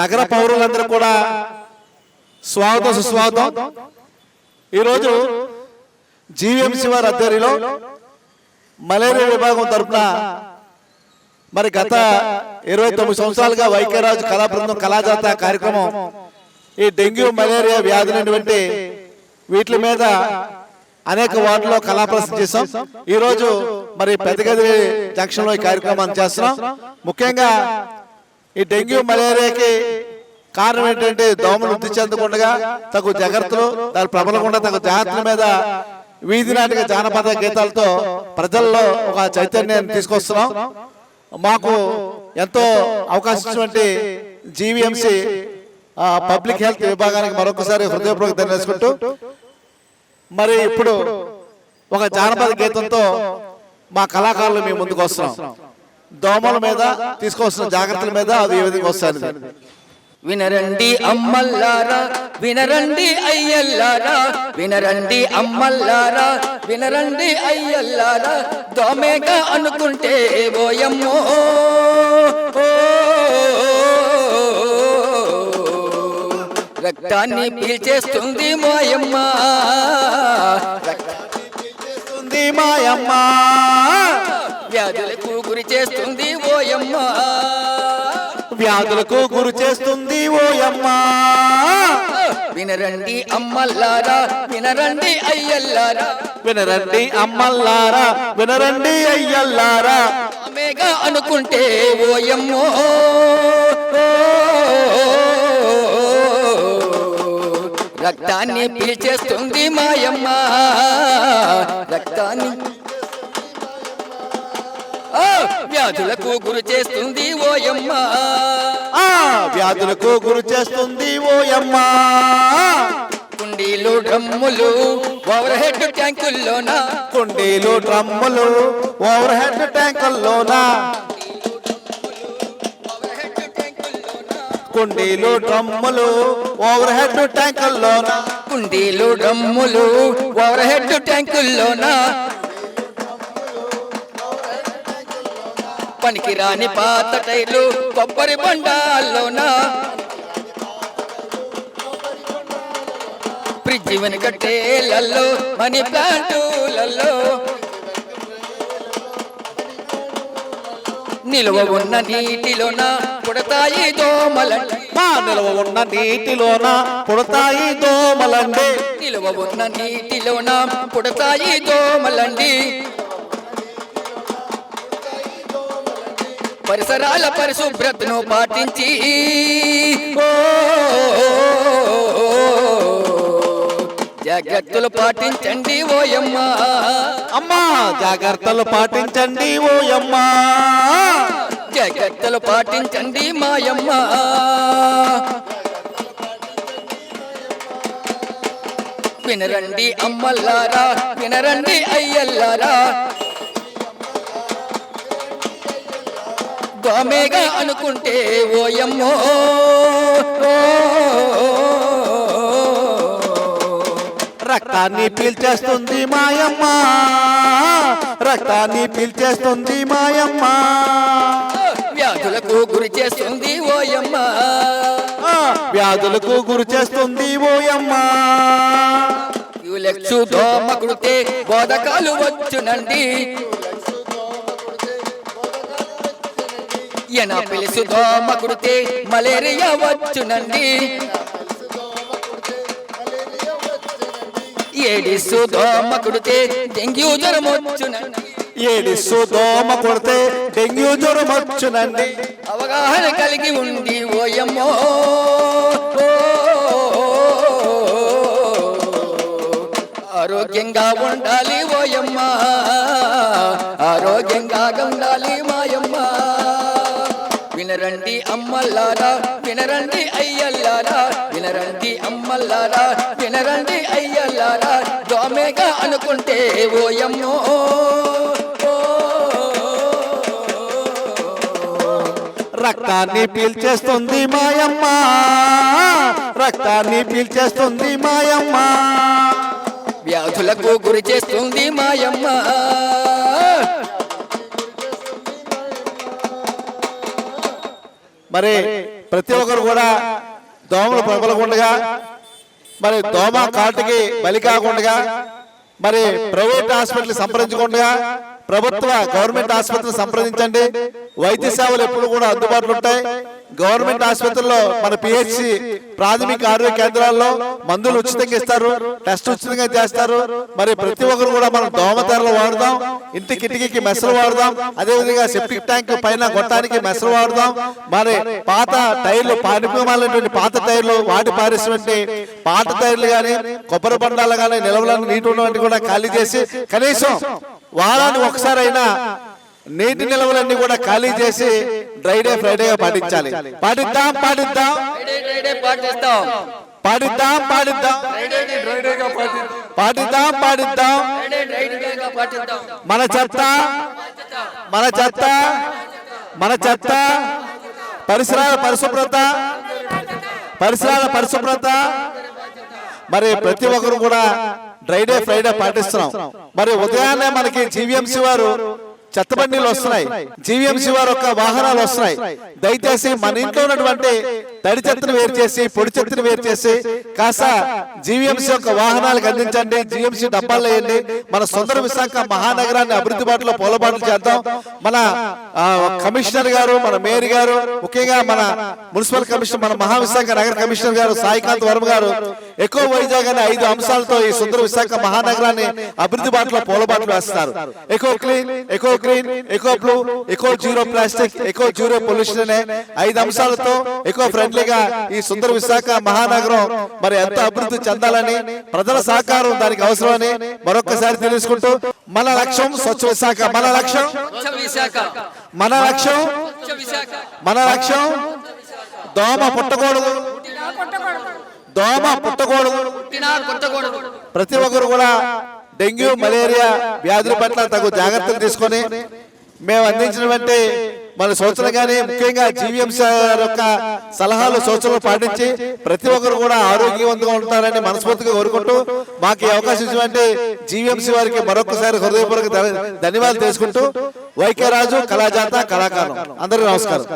నగర పౌరులందరూ కూడా స్వాగతం సుస్వాగతం. ఈరోజు జీవీఎంసీ వారి అధ్వర్యంలో మలేరియా విభాగం తరపున మరి గత ఇరవై తొమ్మిది సంవత్సరాలుగా వైద్యరాజు కళా బృందం కళాజాత కార్యక్రమం ఈ డెంగ్యూ మలేరియా వ్యాధులైనటువంటి వీటి మీద అనేక వార్డులో కళా ప్రదర్శన చేశాం. ఈ రోజు మరి పెద్దగది జంక్షన్లో ఈ కార్యక్రమాన్ని చేస్తున్నాం. ముఖ్యంగా ఈ డెంగ్యూ మలేరియాకి కారణం ఏంటంటే దోమలు వృద్ధి చెందకుండా తగు జాగ్రత్తలు దాని ప్రబలకుండా తగు జాగ్రత్తల మీద వీధి నాటిక జానపద గీతాలతో ప్రజల్లో ఒక చైతన్యాన్ని తీసుకొస్తున్నాం. మాకు ఎంతో అవకాశం ఇచ్చినటువంటి జీవీఎంసీ పబ్లిక్ హెల్త్ విభాగానికి మరొకసారి హృదయపూర్వక ధన్యవాదాలు మరి ఇప్పుడు ఒక జానపద గీతంతో మా కళాకారులు మేము ముందుకు వస్తున్నాం. దోమల మీద తీసుకోవాల్సిన జాగ్రత్తల మీద అది ఏ విధంగా వస్తుంది వినరండి అమ్మల్లారా వినరండి అయ్యల్లారా వినరండి అమ్మల్లారా వినరండి అయ్యల్లారా దోమేగా అనుకుంటే ఓయమ్మో. రక్తాన్ని పీల్చేస్తుంది మోయమ్మ. ఉంది మాయమ్మ. వ్యాధులకు చేస్తుంది ఓయమ్మ. వ్యాధులకు గురి చేస్తుంది ఓయమ్మ. వినరండి అమ్మల్లారా వినరండి అయ్యల్లారా. వినరండి అమ్మల్లారా వినరండి అయ్యల్లారా. ఆమెగా అనుకుంటే ఓయమ్మో. రక్తాన్ని పీల్చేస్తుంది మాయమ్మ. రక్తాన్ని వ్యాధులకు గురి చేస్తుంది ఓయమ్మ. ఆ వ్యాధులకు గురి చేస్తుంది ఓయమ్మ. కుండీలు డ్రమ్ములు ఓవర్ హెడ్ ట్యాంకుల్లోన? కుండీలు డ్రమ్ములు ఓవర్ హెడ్ ట్యాంకుల్లోన? కుండీలు డ్రమ్ములు ఓవర్ హెడ్ ట్యాంకుల్లోన? కుండీలు డ్రమ్ములు ఓవర్ హెడ్ ట్యాంకుల్లోన? పనికిరాని పాత టైర్లు కొబ్బరి బండాల్లోన? ఫ్రిడ్జ్ వెనకట్టేలలో మనీ ప్లాంటులలో నిలువ ఉన్న నీటిలోన? పుడతాయి దోమలండి మా నిలవ ఉన్న నీటిలోన? పుడతాయి దోమలండి నిలువ ఉన్న నీటిలోన? పుడతాయి దోమలండి పరిసరాల పరిశుభ్రతను పాటించి. ఓ, జాగ్రత్తలు పాటించండి ఓయమ్మ అమ్మా జాగ్రత్తలు పాటించండి ఓయమ్మ జాగ్రత్తలు పాటించండి మాయమ్మ వినరండి అమ్మల్లారా వినరండి అయ్యల్లారా. దోమేగా అనుకుంటే ఓయమ్మో. రక్తాన్ని పీల్చేస్తుంది మాయమ్మ. రక్తాన్ని పీల్చేస్తుంది మాయమ్మ. వ్యాధులకు గురి చేస్తుంది ఓయమ్మ. వ్యాధులకు గురి చేస్తుంది ఓయమ్మ. యులెక్సు దోమ బోధకాలు వచ్చునండి. ఎన పిలుసు దోమ కుడితే మలేరియా వచ్చునండి. ఏడిసు దోమ కుడితే డెంగ్యూ జ్వరం వచ్చునండి. ఏడిస్సు దోమ కొడితే డెంగ్యూ జ్వరం వచ్చునండి. అవగాహన కలిగి ఉండి ఓయమ్మో ఆరోగ్యంగా ఉండాలి ఓయమ్మ ఆరోగ్యంగా ఉండాలి మాయమ్మ వినరండి అమ్మల్లారా వినరండి అయ్యల్లారా వినరండి అమ్మల్లారా వినరండి అయ్యల్లారా. దోమేగా అనుకుంటే ఓయమ్మో రక్తాన్ని పీల్చేస్తుంది మాయమ్మ. రక్తాన్ని పీల్చేస్తుంది మాయమ్మ. వ్యాధులకు గురి చేస్తుంది మాయమ్మ. మరి ప్రతి ఒక్కరు కూడా దోమలు ప్రబలకుండగా మరి దోమ కాటుకి బలి కాకుండా మరి ప్రైవేట్ హాస్పిటల్ సంప్రదించకుండా ప్రభుత్వ గవర్నమెంట్ ఆసుపత్రులు సంప్రదించండి. వైద్య సేవలు ఎప్పుడు కూడా అందుబాటులో ఉంటాయి. గవర్నమెంట్ ఆసుపత్రుల్లో మన పిహెచ్సి ప్రాథమిక ఆరోగ్య కేంద్రాల్లో మందులు ఉచితంగా ఇస్తారు టెస్ట్ ఉచితంగా చేస్తారు. మరి ప్రతి ఒక్కరు కూడా మనం దోమతెరలు వాడదాం ఇంటి కిటికీకి మెసలు వాడదాం అదే విధంగా సెప్టిక్ ట్యాంక్ పైన కొట్టడానికి మెసలు వాడదాం. మరి పాత టైర్లు పానిపోమాలనేటువంటి పాత టైర్లు వాటి పారేసినటువంటి పాత టైర్లు కానీ కొబ్బరి బండాలు కానీ నిలవలను నీటి ఉన్నటువంటి కూడా ఖాళీ చేసి కనీసం వారానికి ఒకసారి అయినా నీటి నిల్వలన్నీ కూడా ఖాళీ చేసి డ్రై డే ఫ్రైడేగా పాటించాలి. పాటిద్దాం పాటిద్దాం. డ్రైడే డ్రైడే పాటిద్దాం పాటిద్దాం. పాటిద్దాం. పాటిద్దాం డ్రైడే మన చెత్త మన చెత్త మన చెత్త. పరిసరాల పరిశుభ్రత పరిసరాల పరిశుభ్రత. మరి ప్రతి ఒక్కరు కూడా డ్రై డే ఫ్రైడే పాటిస్తున్నాం. మరి ఉదయాన్నే మనకి జీవీఎంసీ వారు చెత్త బండిలు వస్తున్నాయి. జీవీఎంసీ వారు యొక్క వాహనాలు వస్తున్నాయి. దయచేసి మన ఇంట్లో ఉన్నటువంటి తడి చెత్తను వేరు చేసి పొడి చెత్తను వేరు చేసి కాస్త జీవీఎంసీ యొక్క వాహనాలకు అందించండి. జీవీఎంసీ డబ్బాలు వేయండి. మన సుందర విశాఖ మహానగరాన్ని అభివృద్ధి బాటలో పోలబాటు చేద్దాం. మన కమిషనర్ గారు మన మేయర్ గారు ముఖ్యంగా మన మున్సిపల్ కమిషనర్ మన మహావిశాఖ నగర కమిషనర్ గారు సాయికాంత్ వర్మ గారు ఎక్కువ వైజాగ్ అనే ఐదు అంశాలతో ఈ సుందర విశాఖ మహానగరాన్ని అభివృద్ధి బాటలో పోలబాటు వేస్తారు ఎక్కువ clean eco green eco blue eco zero plastic eco zero pollution అనే ఐదు అంశాలతో ఎకో ఫ్రెండ్లీగా ఈ సుందర విశాఖ మహానగరం మరి ఎంత అభివృద్ధి చెందాలని ప్రజల సహకారం దానికి అవసరమని మరొకసారి తెలుసుకుంటూ మన లక్ష్యం స్వచ్ఛ విశాఖ. మన లక్ష్యం? మన లక్ష్యం? మన లక్ష్యం? దోమ పుట్టకూడదు. దోమ పుట్టకూడదు. ప్రతి ఒక్కరు కూడా డెంగ్యూ మలేరియా వ్యాధుల పట్ల తగు జాగ్రత్తలు తీసుకొని మేము అందించినటువంటి మన సూచన కానీ ముఖ్యంగా జీవీఎంసీ యొక్క సలహాలు సూచనలు పాటించి ప్రతి ఒక్కరు కూడా ఆరోగ్యవంతంగా ఉంటారని మనస్ఫూర్తిగా కోరుకుంటూ మాకు ఈ అవకాశం ఇచ్చినటువంటి జీవీఎంసీ వారికి మరొకసారి హృదయపూర్వక ధన్యవాదాలు తెలుసుకుంటూ వైకే రాజు కళాజాత కళాకారం అందరికీ నమస్కారం.